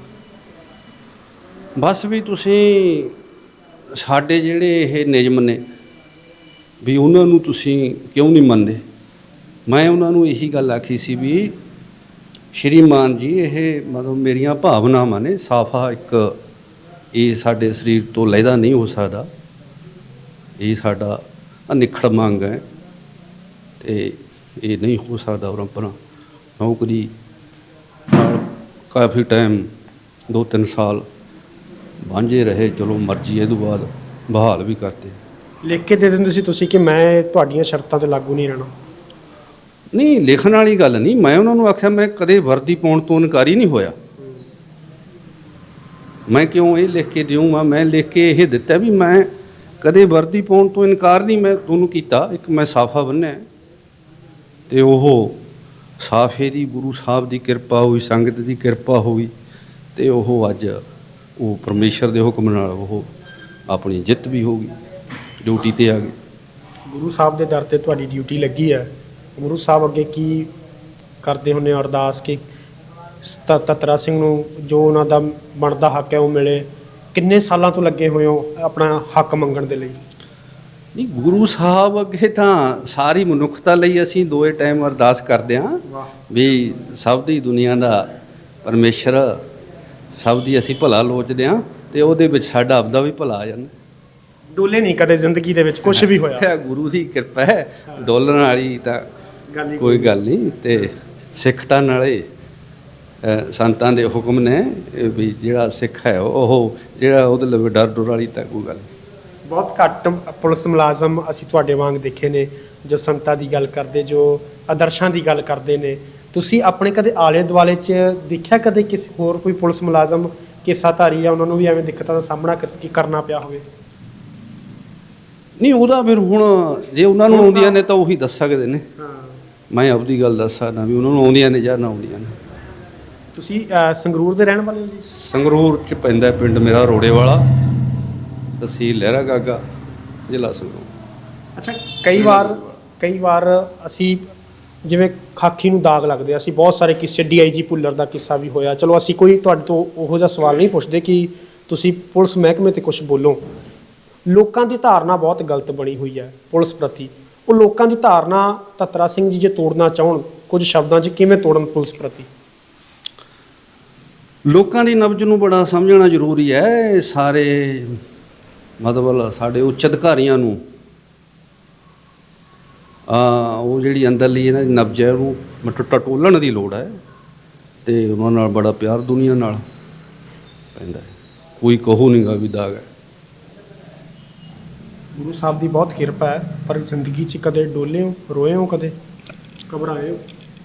ਬਸ ਵੀ ਤੁਸੀਂ ਸਾਡੇ ਜਿਹੜੇ ਇਹ ਨਿਯਮ ਨੇ ਵੀ ਉਹਨਾਂ ਨੂੰ ਤੁਸੀਂ ਕਿਉਂ ਨਹੀਂ ਮੰਨਦੇ? ਮੈਂ ਉਹਨਾਂ ਨੂੰ ਇਹੀ ਗੱਲ ਆਖੀ ਸੀ ਵੀ ਸ਼੍ਰੀਮਾਨ ਜੀ, ਇਹ ਮਤਲਬ ਮੇਰੀਆਂ ਭਾਵਨਾਵਾਂ ਨੇ, ਸਾਫਾ ਇੱਕ ਇਹ ਸਾਡੇ ਸਰੀਰ ਤੋਂ ਲੈਦਾ ਨਹੀਂ ਹੋ ਸਕਦਾ। ਇਹ ਸਾਡਾ ਅਨਿਖੜ ਮੰਗ ਹੈ ਤੇ ਇਹ ਨਹੀਂ ਹੋ ਸਕਦਾ ਉਰੰਪਰਾ ਨੌਕਰੀ ਕਾਫੀ ਟਾਈਮ ਦੋ ਤਿੰਨ ਸਾਲ ਵਾਂਝੇ ਰਹੇ ਚਲੋ ਮਰਜ਼ੀ ਇਹ ਤੋਂ ਬਾਅਦ ਬਹਾਲ ਵੀ ਕਰਤੇ। ਲਿਖ ਕੇ ਦੇ ਦਿੰਦੇ ਸੀ ਤੁਸੀਂ ਕਿ ਮੈਂ ਤੁਹਾਡੀਆਂ ਸ਼ਰਤਾਂ ਤੇ ਲਾਗੂ ਨਹੀਂ ਰਹਿਣਾ? ਨਹੀਂ ਲਿਖਣ ਵਾਲੀ ਗੱਲ ਨਹੀਂ ਮੈਂ ਉਹਨਾਂ ਨੂੰ ਆਖਿਆ ਮੈਂ ਕਦੇ ਵਰਦੀ ਪਾਉਣ ਤੋਂ ਇਨਕਾਰੀ ਨਹੀਂ ਹੋਇਆ। ਮੈਂ ਕਿਉਂ ਇਹ ਲਿਖ ਕੇ ਦਿਉਂਗਾ ਮੈਂ ਲਿਖ ਕੇ ਇਹ ਦਿੱਤਾ ਵੀ ਮੈਂ ਕਦੇ ਵਰਦੀ ਪਾਉਣ ਤੋਂ ਇਨਕਾਰ ਨਹੀਂ ਮੈਂ ਤੁਹਾਨੂੰ ਕੀਤਾ ਇੱਕ ਮੈਂ ਸਾਫਾ ਬੰਨਿਆ। ਤੇ ਉਹ ਸਾਫੇ ਦੀ ਗੁਰੂ ਸਾਹਿਬ ਦੀ ਕਿਰਪਾ ਹੋਈ ਸੰਗਤ ਦੀ ਕਿਰਪਾ ਹੋਈ ਤੇ ਉਹ ਅੱਜ ਉਹ ਪਰਮੇਸ਼ਰ ਦੇ ਹੁਕਮ ਨਾਲ ਉਹ ਆਪਣੀ ਜਿੱਤ ਵੀ ਹੋ ਗਈ ਡਿਊਟੀ ਤੇ ਆ ਗਏ ਗੁਰੂ ਸਾਹਿਬ ਦੇ ਦਰ ਤੇ ਤੁਹਾਡੀ ਡਿਊਟੀ ਲੱਗੀ ਹੈ। ਗੁਰੂ ਸਾਹਿਬ ਅੱਗੇ ਕੀ ਕਰਦੇ ਹੁੰਨੇ ਅਰਦਾਸ ਕਿ ਤਤਰਾ ਸਿੰਘ ਨੂੰ ਜੋ ਉਹਨਾਂ ਦਾ ਬਣਦਾ ਹੱਕ ਹੈ ਉਹ ਮਿਲੇ? ਕਿੰਨੇ ਸਾਲਾਂ ਤੋਂ ਲੱਗੇ ਹੋਏ ਹੋ ਆਪਣਾ ਹੱਕ ਮੰਗਣ ਦੇ ਲਈ? ਨਹੀਂ ਗੁਰੂ ਸਾਹਿਬ ਅੱਗੇ ਤਾਂ ਸਾਰੀ ਮਨੁੱਖਤਾ ਲਈ ਅਸੀਂ ਦੋਏ ਟਾਈਮ ਅਰਦਾਸ ਕਰਦੇ ਹਾਂ ਵਾਹ। ਵੀ ਸਭ ਦੀ ਦੁਨੀਆ ਦਾ ਪਰਮੇਸ਼ਰ ਸਭ ਦੀ ਅਸੀਂ ਭਲਾ ਲੋਚਦੇ ਹਾਂ ਤੇ ਉਹਦੇ ਵਿੱਚ ਸਾਡਾ ਆਪਦਾ ਵੀ ਭਲਾ ਆ ਜਾਂਦਾ ਡੋਲੇ ਨਹੀਂ ਕਦੇ ਜ਼ਿੰਦਗੀ ਦੇ ਵਿੱਚ ਕੁਝ ਵੀ ਹੋਇਆ ਇਹ ਗੁਰੂ ਦੀ ਕਿਰਪਾ ਹੈ ਡੋਲਣ ਵਾਲੀ ਤਾਂ ਗੱਲ ਹੀ ਕੋਈ ਗੱਲ ਨਹੀਂ ਤੇ ਸਿੱਖਤਾ ਨਾਲੇ ਅ, ਸੰਤਾਂ ਦੇ ਹੁਕਮ ਨੇ ਵੀ ਜਿਹੜਾ ਸਿੱਖ ਹੈ ਉਹ ਜਿਹੜਾ ਉਹਦੇ ਲਈ ਡਰ ਡਰ ਵਾਲੀ ਤਾਂ ਕੋਈ ਗੱਲ। ਬਹੁਤ ਘੱਟ ਪੁਲਿਸ ਮੁਲਾਜ਼ਮ ਅਸੀਂ ਤੁਹਾਡੇ ਵਾਂਗ ਦੇਖੇ ਨੇ ਜੋ ਸੰਤਾਂ ਦੀ ਗੱਲ ਕਰਦੇ ਜੋ ਆਦਰਸ਼ਾਂ ਦੀ ਗੱਲ ਕਰਦੇ ਨੇ ਤੁਸੀਂ ਆਪਣੇ ਕਦੇ ਆਲੇ ਦੁਆਲੇ 'ਚ ਦੇਖਿਆ ਕਦੇ ਕਿਸੇ ਹੋਰ ਕੋਈ ਪੁਲਿਸ ਮੁਲਾਜ਼ਮ ਕੇਸਾਧਾਰੀ ਆ ਉਹਨਾਂ ਨੂੰ ਵੀ ਐਵੇਂ ਦਿੱਕਤਾਂ ਦਾ ਸਾਹਮਣਾ ਕਰ- ਕਰਨਾ ਪਿਆ ਹੋਵੇ? ਨਹੀਂ ਉਹਦਾ ਫਿਰ ਹੁਣ ਜੇ ਉਹਨਾਂ ਨੂੰ ਆਉਂਦੀਆਂ ਨੇ ਤਾਂ ਉਹੀ ਦੱਸ ਸਕਦੇ ਨੇ। ਹਾਂ। ਮੈਂ ਆਪਦੀ ਗੱਲ ਦੱਸ ਸਕਦਾ ਵੀ ਉਹਨਾਂ ਨੂੰ ਆਉਂਦੀਆਂ ਨੇ ਜਾਂ ਨਾ ਆਉਂਦੀਆਂ ਨੇ। ਤੁਸੀਂ ਅਹ, ਸੰਗਰੂਰ ਦੇ ਰਹਿਣ ਵਾਲੇ ਹੋ ਜੀ? ਸੰਗਰੂਰ ਚ ਪੈਂਦਾ ਪਿੰਡ ਮੇਰਾ ਰੋੜੇ ਵਾਲਾ ਤਹਿਸੀਲ ਲਹਿਰਾ ਗਾਗਾ ਜ਼ਿਲ੍ਹਾ ਸੰਗਰੂਰ। ਅੱਛਾ ਕਈ ਵਾਰ ਕਈ ਵਾਰ ਅਸੀਂ ਜਿਵੇਂ ਖਾਕੀ ਨੂੰ ਦਾਗ ਲੱਗਦੇ ਆ, ਅਸੀਂ ਬਹੁਤ ਸਾਰੇ ਕਿੱਸੇ ਡੀਆਈਜੀ ਭੁੱਲਰ ਦਾ ਕਿੱਸਾ ਵੀ ਹੋਇਆ। ਚਲੋ, ਅਸੀਂ ਕੋਈ ਤੁਹਾਡੇ ਤੋਂ ਉਹੋ ਜਿਹਾ ਸਵਾਲ ਨਹੀਂ ਪੁੱਛਦੇ ਕਿ ਤੁਸੀਂ ਪੁਲਿਸ ਮਹਿਕਮੇ ਤੇ ਕੁਝ ਬੋਲੋ। ਲੋਕਾਂ ਦੀ ਧਾਰਨਾ ਬਹੁਤ ਗਲਤ ਬਣੀ ਹੋਈ ਹੈ ਪੁਲਿਸ ਪ੍ਰਤੀ। ਉਹ ਲੋਕਾਂ ਦੀ ਧਾਰਨਾ ਤਤਰਾ ਸਿੰਘ ਜੀ ਜੇ ਤੋੜਨਾ ਚਾਹਣ, ਕੁਝ ਸ਼ਬਦਾਂ 'ਚ ਕਿਵੇਂ ਤੋੜਨ ਪੁਲਿਸ ਪ੍ਰਤੀ? ਲੋਕਾਂ ਦੀ ਨਬਜ ਨੂੰ ਬੜਾ ਸਮਝਣਾ ਜ਼ਰੂਰੀ ਹੈ। ਇਹ ਸਾਰੇ ਮਤਲਬ ਸਾਡੇ ਉੱਚ ਅਧਿਕਾਰੀਆਂ ਨੂੰ ਉਹ ਜਿਹੜੀ ਅੰਦਰਲੀ ਇਹਨਾਂ ਦੀ ਨਬਜ ਹੈ ਉਹਨੂੰ ਮਟ- ਟਟੋਲਣ ਦੀ ਲੋੜ ਹੈ ਤੇ ਉਹਨਾਂ ਨਾਲ ਬੜਾ ਪਿਆਰ ਦੁਨੀਆ ਨਾਲ ਪੈਂਦਾ ਹੈ। ਕੋਈ ਕਹੂ ਨਹੀਂਗਾ ਵੀ ਦਾਗ ਹੈ। ਗੁਰੂ ਸਾਹਿਬ ਦੀ ਬਹੁਤ ਕਿਰਪਾ ਹੈ ਪਰ ਜ਼ਿੰਦਗੀ 'ਚ ਕਦੇ ਡੋਲੇ ਹੋ ਰੋਏ ਹੋ ਕਦੇ? ਘਬਰਾਏ ਹੋ?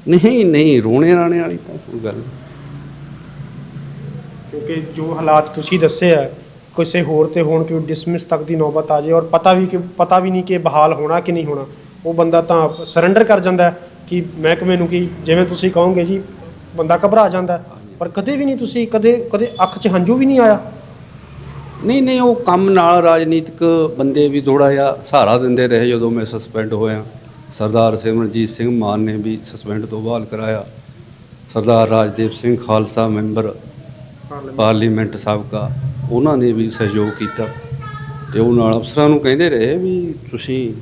ਨਹੀਂ ਨਹੀਂ ਰੋਣੇ ਰਾਣੇ ਵਾਲੀ ਤਾਂ ਕੋਈ ਗੱਲ ਨਹੀਂ ਕਿਉਂਕਿ ਜੋ ਹਾਲਾਤ ਤੁਸੀਂ ਦੱਸੇ ਆ ਕਿਸੇ ਹੋਰ ਤੇ ਹੋਣ ਕਿ ਡਿਸਮਿਸ ਤੱਕ ਦੀ ਨੌਬਤ ਆ ਜਾਏ ਔਰ ਪਤਾ ਵੀ ਕਿ ਪਤਾ ਵੀ ਨਹੀਂ ਕਿ ਬਹਾਲ ਹੋਣਾ ਕਿ ਨਹੀਂ ਹੋਣਾ। ਉਹ ਬੰਦਾ ਤਾਂ ਸਰੈਂਡਰ ਕਰ ਜਾਂਦਾ ਕਿ ਮਹਿਕਮੇ ਨੂੰ ਕਿ ਜਿਵੇਂ ਤੁਸੀਂ ਕਹੋਗੇ ਜੀ ਬੰਦਾ ਘਬਰਾ ਜਾਂਦਾ। ਪਰ ਕਦੇ ਵੀ ਨਹੀਂ ਤੁਸੀਂ ਕਦੇ ਕਦੇ ਅੱਖ 'ਚ ਹੰਝੂ ਵੀ ਨਹੀਂ ਆਇਆ? ਨਹੀਂ ਨਹੀਂ ਉਹ ਕੰਮ ਨਾਲ ਰਾਜਨੀਤਿਕ ਬੰਦੇ ਵੀ ਥੋੜਾ ਜਿਹਾ ਸਹਾਰਾ ਦਿੰਦੇ ਰਹੇ ਜਦੋਂ ਮੈਂ ਸਸਪੈਂਡ ਹੋਇਆ। ਸਰਦਾਰ ਸਿਮਰਨਜੀਤ ਸਿੰਘ ਮਾਨ ਨੇ ਵੀ ਸਸਪੈਂਡ ਤੋਂ ਬਹਾਲ ਕਰਾਇਆ। ਸਰਦਾਰ ਰਾਜਦੀਪ ਸਿੰਘ ਖਾਲਸਾ ਮੈਂਬਰ ਪਾਰਲੀਮੈਂਟ ਸਾਬਕਾ ਉਹਨਾਂ ਨੇ ਵੀ ਸਹਿਯੋਗ ਕੀਤਾ। ਤੇ ਉਹ ਨਾਲ ਅਫਸਰਾਂ ਨੂੰ ਕਹਿੰਦੇ ਰਹੇ ਵੀ ਤੁਸੀਂ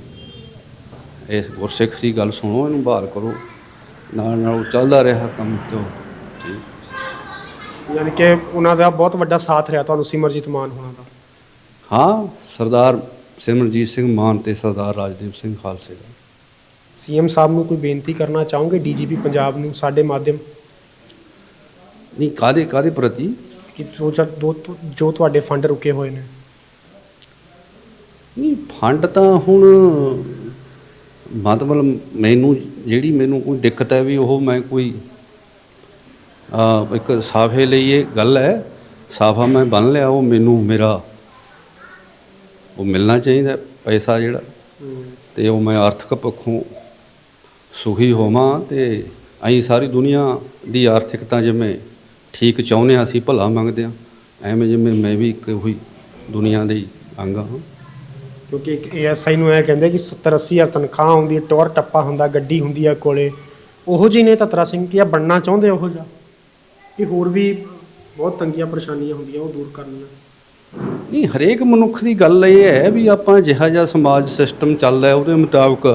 ਇਸ ਗੁਰਸਿੱਖ ਦੀ ਗੱਲ ਸੁਣੋ ਇਹਨੂੰ ਬਹਾਲ ਕਰੋ। ਨਾਲ ਨਾਲ ਉਹ ਚੱਲਦਾ ਰਿਹਾ ਕੰਮ ਤੋਂ ਯਾਨੀ ਕਿ ਉਹਨਾਂ ਦਾ ਬਹੁਤ ਵੱਡਾ ਸਾਥ ਰਿਹਾ ਤੁਹਾਨੂੰ ਸਿਮਰਜੀਤ ਮਾਨ ਹੋਣਾ ਦਾ। ਹਾਂ ਸਰਦਾਰ ਸਿਮਰਜੀਤ ਸਿੰਘ ਮਾਨ ਤੇ ਸਰਦਾਰ ਰਾਜਦੀਪ ਸਿੰਘ ਖਾਲਸੇ ਦਾ। ਸੀਐਮ ਸਾਹਿਬ ਨੂੰ ਕੋਈ ਬੇਨਤੀ ਕਰਨਾ ਚਾਹੋਗੇ ਡੀਜੀਪੀ ਪੰਜਾਬ ਨੂੰ ਸਾਡੇ ਮਾਧਿਅਮ? ਨਹੀਂ ਕਾਦੇ ਕਾਦੇ ਪ੍ਰਤੀ? ਕਿ ਜੋ ਚ- ਦੋ ਜੋ ਤੁਹਾਡੇ ਫੰਡ ਰੁਕੇ ਹੋਏ ਨੇ। ਨਹੀਂ ਫੰਡ ਤਾਂ ਹੁਣ ਮਤਲਬ ਮੈਨੂੰ ਜਿਹੜੀ ਮੈਨੂੰ ਕੋਈ ਦਿੱਕਤ ਹੈ ਵੀ ਉਹ ਮੈਂ ਕੋਈ, ਆ, ਇੱਕ ਸਾਫੇ ਲਈ ਇਹ ਗੱਲ ਹੈ, ਸਾਫਾ ਮੈਂ ਬੰਨ ਲਿਆ, ਉਹ ਮੈਨੂੰ ਮੇਰਾ, ਉਹ ਮਿਲਣਾ ਚਾਹੀਦਾ ਪੈਸਾ ਜਿਹੜਾ ਤੇ ਉਹ ਮੈਂ ਆਰਥਿਕ ਪੱਖੋਂ ਸੁਖੀ ਹੋਵਾਂ ਤੇ ਅਸੀਂ ਸਾਰੀ ਦੁਨੀਆ ਦੀ ਆਰਥਿਕਤਾ ਜਿਵੇਂ ਠੀਕ ਚਾਹੁੰਦੇ ਹਾਂ, ਅਸੀਂ ਭਲਾ ਮੰਗਦੇ ਹਾਂ, ਐਵੇਂ ਜਿਵੇਂ ਮੈਂ ਵੀ ਇੱਕ ਉਹੀ ਦੁਨੀਆ ਦੇ ਹੀ ਅੰਗ ਹਾਂ। ਕਿਉਂਕਿ ਇੱਕ ਏਐਸਆਈ ਨੂੰ ਇਹ ਕਹਿੰਦੇ ਕਿ 70 80 ਹਜ਼ਾਰ ਤਨਖਾਹ ਆਉਂਦੀ ਹੈ ਟੋਰ ਟੱਪਾ ਹੁੰਦਾ ਗੱਡੀ ਹੁੰਦੀ ਹੈ ਕੋਲੇ। ਉਹੋ ਜਿਹੀ ਨੇ ਤਤਰਾ ਸਿੰਘ ਕੀ ਆ ਬਣਨਾ ਚਾਹੁੰਦੇ ਉਹੋ ਜਿਹਾ? ਕਿ ਹੋਰ ਵੀ ਬਹੁਤ ਤੰਗੀਆਂ ਪਰੇਸ਼ਾਨੀਆਂ ਹੁੰਦੀਆਂ ਉਹ ਦੂਰ ਕਰਨੀਆਂ ਨਹੀਂ ਹਰੇਕ ਮਨੁੱਖ ਦੀ ਗੱਲ ਇਹ ਹੈ ਵੀ ਆਪਾਂ ਜਿਹਾ ਜਿਹਾ ਸਮਾਜ ਸਿਸਟਮ ਚੱਲਦਾ ਹੈ ਉਹਦੇ ਮੁਤਾਬਕ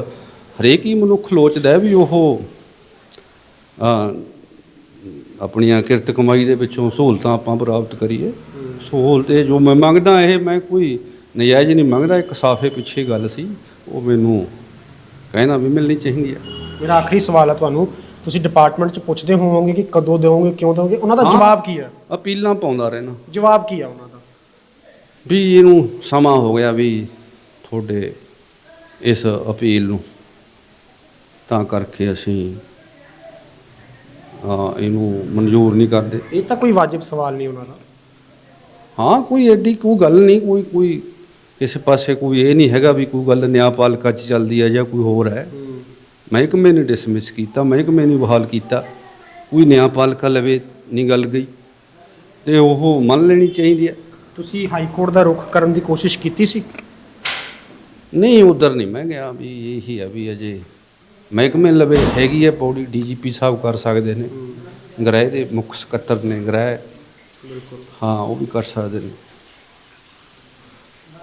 ਹਰੇਕ ਹੀ ਮਨੁੱਖ ਲੋਚਦਾ ਹੈ ਵੀ ਉਹ ਆਪਣੀਆਂ ਕਿਰਤ ਕਮਾਈ ਦੇ ਵਿੱਚੋਂ ਸਹੂਲਤਾਂ ਆਪਾਂ ਪ੍ਰਾਪਤ ਕਰੀਏ। ਸਹੂਲਤ ਇਹ ਜੋ ਮੈਂ ਮੰਗਦਾ ਇਹ ਮੈਂ ਕੋਈ ਨਜਾਇਜ਼ ਨਹੀਂ ਮੰਗਦਾ ਇੱਕ ਸਾਫੇ ਪਿੱਛੇ ਗੱਲ ਸੀ ਉਹ ਮੈਨੂੰ ਕਹਿਣਾ ਵੀ ਮਿਲਣੀ ਚਾਹੀਦੀ ਹੈ। ਮੇਰਾ ਆਖਰੀ ਸਵਾਲ ਹੈ ਤੁਹਾਨੂੰ ਤੁਸੀਂ ਡਿਪਾਰਟਮੈਂਟ 'ਚ ਪੁੱਛਦੇ ਹੋਵੋਗੇ ਕਿ ਕਦੋਂ ਦਿਓਗੇ ਕਿਉਂ ਦਿਓਗੇ? ਉਹਨਾਂ ਦਾ ਹਾਂ। ਜਵਾਬ ਕੀ ਹੈ ਅਪੀਲਾਂ ਪਾਉਂਦਾ ਰਹਿਣਾ। ਜਵਾਬ ਕੀ ਹੈ ਉਹਨਾਂ ਦਾ? ਵੀ ਇਹਨੂੰ ਸਮਾਂ ਹੋ ਗਿਆ ਵੀ ਤੁਹਾਡੇ ਇਸ ਅਪੀਲ ਨੂੰ ਤਾਂ ਕਰਕੇ ਅਸੀਂ ਆ ਇਹਨੂੰ ਮਨਜ਼ੂਰ ਨਹੀਂ ਕਰਦੇ। ਇਹ ਤਾਂ ਕੋਈ ਵਾਜਿਬ ਸਵਾਲ ਨਹੀਂ ਉਹਨਾਂ ਦਾ। ਹਾਂ ਕੋਈ ਐਡੀ ਕੋਈ ਗੱਲ ਨਹੀਂ ਕੋਈ ਕੋਈ ਕਿਸੇ ਪਾਸੇ ਕੋਈ ਇਹ ਨਹੀਂ ਹੈਗਾ ਵੀ ਕੋਈ ਗੱਲ ਨਿਆਂਪਾਲਿਕਾ 'ਚ ਚੱਲਦੀ ਹੈ ਜਾਂ ਕੋਈ ਹੋਰ ਹੈ। ਮਹਿਕਮੇ ਨੇ ਡਿਸਮਿਸ ਕੀਤਾ ਮਹਿਕਮੇ ਨੇ ਬਹਾਲ ਕੀਤਾ। ਕੋਈ ਨਿਆਂਪਾਲਿਕਾ ਲਵੇ ਨਹੀਂ ਗੱਲ ਗਈ। ਤੇ ਉਹ ਮੰਨ ਲੈਣੀ ਚਾਹੀਦੀ ਹੈ ਤੁਸੀਂ ਹਾਈ ਕੋਰਟ ਦਾ ਰੁਖ ਕਰਨ ਦੀ ਕੋਸ਼ਿਸ਼ ਕੀਤੀ ਸੀ? ਨਹੀਂ ਉਧਰ ਨਹੀਂ ਮੈਂ ਗਿਆ ਵੀ ਇਹੀ ਹੈ ਵੀ ਅਜੇ ਮਹਿਕਮੇ ਲਵੇ ਹੈਗੀ ਹੈ ਪੌੜੀ ਡੀਜੀਪੀ ਸਾਹਿਬ ਕਰ ਸਕਦੇ ਨੇ। ਗ੍ਰਹਿ ਦੇ ਮੁੱਖ ਸਕੱਤਰ ਨੇ ਗ੍ਰਹਿ। ਬਿਲਕੁਲ। ਹਾਂ ਉਹ ਵੀ ਕਰ ਸਕਦੇ ਨੇ।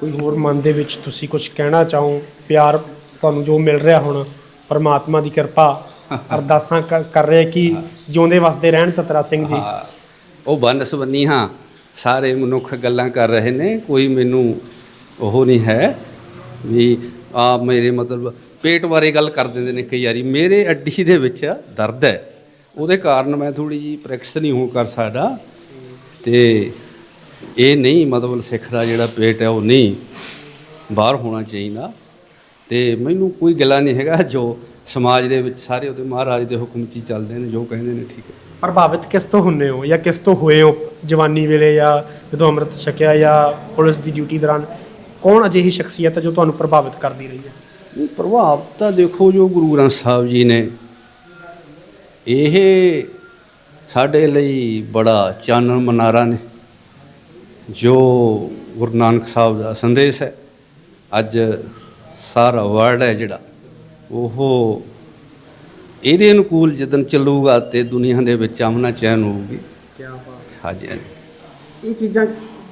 ਕੋਈ ਹੋਰ ਮਨ ਦੇ ਵਿੱਚ ਤੁਸੀਂ ਕੁਝ ਕਹਿਣਾ ਚਾਹੋ? ਪਿਆਰ ਤੁਹਾਨੂੰ ਜੋ ਮਿਲ ਰਿਹਾ ਹੁਣ ਪਰਮਾਤਮਾ ਦੀ ਕਿਰਪਾ ਅਰਦਾਸਾਂ ਕਰ ਰਹੇ ਕਿ? ਜਿਉਂਦੇ ਵਸਦੇ ਰਹਿਣ ਤਤਰਾ ਸਿੰਘ ਜੀ। ਉਹ ਬਨਸਬੰਨੀ ਹਾਂ। ਸਾਰੇ ਮਨੁੱਖ ਗੱਲਾਂ ਕਰ ਰਹੇ ਨੇ ਕੋਈ ਮੈਨੂੰ ਉਹ ਨਹੀਂ ਹੈ ਵੀ ਆ ਮੇਰੇ ਮਤਲਬ ਪੇਟ ਬਾਰੇ ਗੱਲ ਕਰ ਦਿੰਦੇ ਨੇ ਕਈ ਵਾਰੀ। ਮੇਰੇ ਅੱਡੀ ਦੇ ਵਿੱਚ ਦਰਦ ਹੈ। ਉਹਦੇ ਕਾਰਨ ਮੈਂ ਥੋੜੀ ਜੀ ਪ੍ਰੈਕਟਿਸ ਨਹੀਂ ਹੋ ਕਰ ਸਕਦਾ। ਤੇ ਇਹ ਨਹੀਂ ਮਤਲਬ ਸਿੱਖ ਦਾ ਜਿਹੜਾ ਪੇਟ ਹੈ ਉਹ ਨਹੀਂ ਬਾਹਰ ਹੋਣਾ ਚਾਹੀਦਾ। ਤੇ ਮੈਨੂੰ ਕੋਈ ਗਿਲਾ ਨਹੀਂ ਹੈਗਾ ਜੋ ਸਮਾਜ ਦੇ ਵਿੱਚ ਸਾਰੇ ਉਹਦੇ ਮਹਾਰਾਜ ਦੇ ਹੁਕਮ 'ਚ ਹੀ ਚੱਲਦੇ ਨੇ ਜੋ ਕਹਿੰਦੇ ਨੇ ਠੀਕ ਹੈ। ਪ੍ਰਭਾਵਿਤ ਕਿਸ ਤੋਂ ਹੁੰਨੇ ਹੋ ਜਾਂ ਕਿਸ ਤੋਂ ਹੋਏ ਹੋ ਜਵਾਨੀ ਵੇਲੇ ਜਾਂ ਜਦੋਂ ਅੰਮ੍ਰਿਤ ਛਕਿਆ ਜਾਂ ਪੁਲਿਸ ਦੀ ਡਿਊਟੀ ਦੌਰਾਨ? ਕੌਣ ਅਜਿਹੀ ਸ਼ਖਸੀਅਤ ਹੈ ਜੋ ਤੁਹਾਨੂੰ ਪ੍ਰਭਾਵਿਤ ਕਰਦੀ ਰਹੀ ਹੈ? ਨਹੀਂ ਪ੍ਰਭਾਵ ਤਾਂ ਦੇਖੋ ਜੋ ਗੁਰੂ ਗ੍ਰੰਥ ਸਾਹਿਬ ਜੀ ਨੇ ਇਹ ਸਾਡੇ ਲਈ ਬੜਾ ਚਾਨਣ ਮਨਾਰਾ ਨੇ। ਜੋ ਗੁਰੂ ਨਾਨਕ ਸਾਹਿਬ ਦਾ ਸੰਦੇਸ਼ ਹੈ ਅੱਜ ਸਾਰਾ ਵਰਲਡ ਹੈ ਜਿਹੜਾ ਉਹ ਇਹਦੇ ਅਨੁਕੂਲ ਜਦੋਂ ਚੱਲੂਗਾ ਤੇ ਦੁਨੀਆ ਦੇ ਵਿੱਚ ਅਮਨਾ ਚੈਨ ਹੋਊਗੀ। ਕੀ ਬਾਤ। ਹਾਂਜੀ ਹਾਂਜੀ। ਇਹ ਚੀਜ਼ਾਂ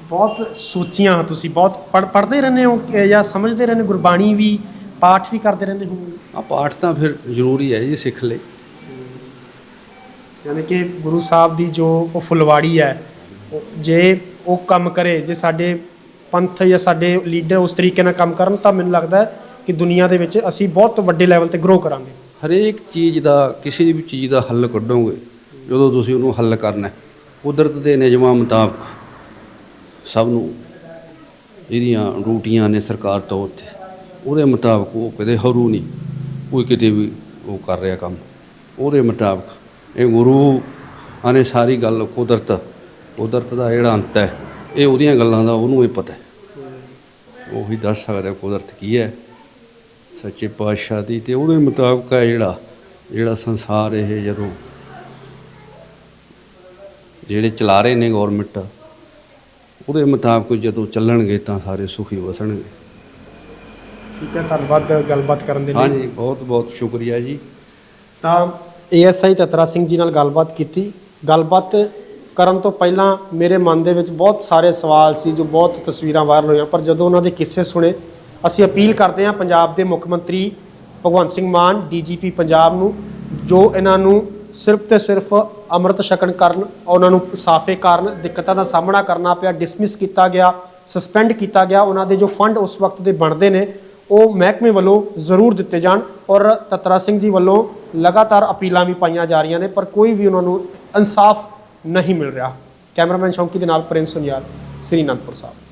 ਬਹੁਤ ਸੋਚੀਆਂ ਤੁਸੀਂ ਬਹੁਤ ਪੜ੍ਹ ਪੜ੍ਹਦੇ ਰਹਿੰਦੇ ਹੋ ਜਾਂ ਸਮਝਦੇ ਰਹਿੰਦੇ ਗੁਰਬਾਣੀ ਵੀ ਪਾਠ ਵੀ ਕਰਦੇ ਰਹਿੰਦੇ ਹੋ? ਆ ਪਾਠ ਤਾਂ ਫਿਰ ਜ਼ਰੂਰੀ ਹੈ ਜੀ ਸਿੱਖ ਲਈ। ਯਾਨੀ ਕਿ ਗੁਰੂ ਸਾਹਿਬ ਦੀ ਜੋ ਉਹ ਫੁਲਵਾੜੀ ਹੈ ਜੇ ਉਹ ਕੰਮ ਕਰੇ, ਜੇ ਸਾਡੇ ਪੰਥ ਜਾਂ ਸਾਡੇ ਲੀਡਰ ਉਸ ਤਰੀਕੇ ਨਾਲ ਕੰਮ ਕਰਨ ਤਾਂ ਮੈਨੂੰ ਲੱਗਦਾ ਹੈ ਕਿ ਦੁਨੀਆ ਦੇ ਵਿੱਚ ਅਸੀਂ ਬਹੁਤ ਵੱਡੇ ਲੈਵਲ ਤੇ ਗਰੋ ਕਰਾਂਗੇ। ਹਰੇਕ ਚੀਜ਼ ਦਾ, ਕਿਸੇ ਵੀ ਚੀਜ਼ ਦਾ ਹੱਲ ਕੱਢੋਗੇ, ਜਦੋਂ ਤੁਸੀਂ ਉਹਨੂੰ ਹੱਲ ਕਰਨਾ ਕੁਦਰਤ ਦੇ ਨਿਯਮਾਂ ਮੁਤਾਬਕ ਸਭ ਨੂੰ ਇਹਦੀਆਂ ਰੂਟੀਆਂ ਨੇ ਸਰਕਾਰ ਤੌਰ ਤੇ ਉਹਦੇ ਮੁਤਾਬਕ ਉਹ ਕਦੇ हरू ਨਹੀਂ, ਕੋਈ ਕਿਤੇ ਵੀ ਉਹ ਕਰ ਰਿਹਾ ਕੰਮ। ਉਹਦੇ ਮੁਤਾਬਕ ਇਹ ਗੁਰੂ ਆਨੇ ਸਾਰੀ ਗੱਲ ਕੁਦਰਤ ਕੁਦਰਤ ਦਾ ਜਿਹੜਾ ਅੰਤ ਹੈ ਇਹ ਉਹਦੀਆਂ ਗੱਲਾਂ ਦਾ ਉਹਨੂੰ ਹੀ ਪਤਾ ਹੈ। ਉਹੀ ਦੱਸ ਸਕਦਾ ਕੁਦਰਤ ਕੀ ਹੈ। ਸੱਚੇ ਪਾਤਸ਼ਾਹ ਦੀ ਤੇ ਉਹਦੇ ਮੁਤਾਬਕ ਹੈ ਜਿਹੜਾ ਜਿਹੜਾ ਸੰਸਾਰ ਇਹ ਜਦੋਂ ਜਿਹੜੇ ਚਲਾ ਰਹੇ ਨੇ ਗਵਰਨਮੈਂਟ ਉਹਦੇ ਮੁਤਾਬਕ ਜਦੋਂ ਚੱਲਣਗੇ ਤਾਂ ਸਾਰੇ ਸੁਖੀ ਵਸਣਗੇ। ਠੀਕ ਹੈ ਧੰਨਵਾਦ ਗੱਲਬਾਤ ਕਰਨ ਦੇ ਲਈ। ਹਾਂਜੀ ਬਹੁਤ ਬਹੁਤ ਸ਼ੁਕਰੀਆ ਜੀ। ਤਾਂ ਏਐਸਆਈ ਤਤਰਾ ਸਿੰਘ ਜੀ ਨਾਲ ਗੱਲਬਾਤ ਕੀਤੀ। ਗੱਲਬਾਤ ਕਰਨ ਤੋਂ ਪਹਿਲਾਂ ਮੇਰੇ ਮਨ ਦੇ ਵਿੱਚ ਬਹੁਤ ਸਾਰੇ ਸਵਾਲ ਸੀ ਜੋ ਬਹੁਤ ਤਸਵੀਰਾਂ ਵਾਇਰਲ ਹੋਈਆਂ, ਪਰ ਜਦੋਂ ਉਹਨਾਂ ਦੇ ਕਿੱਸੇ ਸੁਣੇ, ਅਸੀਂ ਅਪੀਲ ਕਰਦੇ ਹਾਂ ਪੰਜਾਬ ਦੇ ਮੁੱਖ ਮੰਤਰੀ ਭਗਵੰਤ ਸਿੰਘ ਮਾਨ, ਡੀਜੀਪੀ ਪੰਜਾਬ ਨੂੰ, ਜੋ ਇਹਨਾਂ ਨੂੰ ਸਿਰਫ ਤੇ ਸਿਰਫ ਅੰਮ੍ਰਿਤ ਛਕਣ ਕਰਨ, ਉਹਨਾਂ ਨੂੰ ਸਾਫੇ ਕਾਰਨ, ਦਿੱਕਤਾਂ ਦਾ ਸਾਹਮਣਾ ਕਰਨਾ ਪਿਆ ਡਿਸਮਿਸ ਕੀਤਾ ਗਿਆ ਸਸਪੈਂਡ ਕੀਤਾ ਗਿਆ, ਉਹਨਾਂ ਦੇ ਜੋ ਫੰਡ ਉਸ ਵਕਤ ਦੇ ਬਣਦੇ ਨੇ, ਉਹ ਮਹਿਕਮੇ ਵੱਲੋਂ ਜ਼ਰੂਰ ਦਿੱਤੇ ਜਾਣ ਔਰ ਤਤਰਾ ਸਿੰਘ ਜੀ ਵੱਲੋਂ ਲਗਾਤਾਰ ਅਪੀਲਾਂ ਵੀ ਪਾਈਆਂ ਜਾ ਰਹੀਆਂ ਨੇ, ਪਰ ਕੋਈ ਵੀ ਉਹਨਾਂ ਨੂੰ ਇਨਸਾਫ ਨਹੀਂ ਮਿਲ ਰਿਹਾ। ਕੈਮਰਾਮੈਨ ਸ਼ੌਂਕੀ ਦੇ ਨਾਲ ਪ੍ਰਿੰਸ ਸੁਨਿਆਲ ਸ੍ਰੀ ਅਨੰਦਪੁਰ ਸਾਹਿਬ।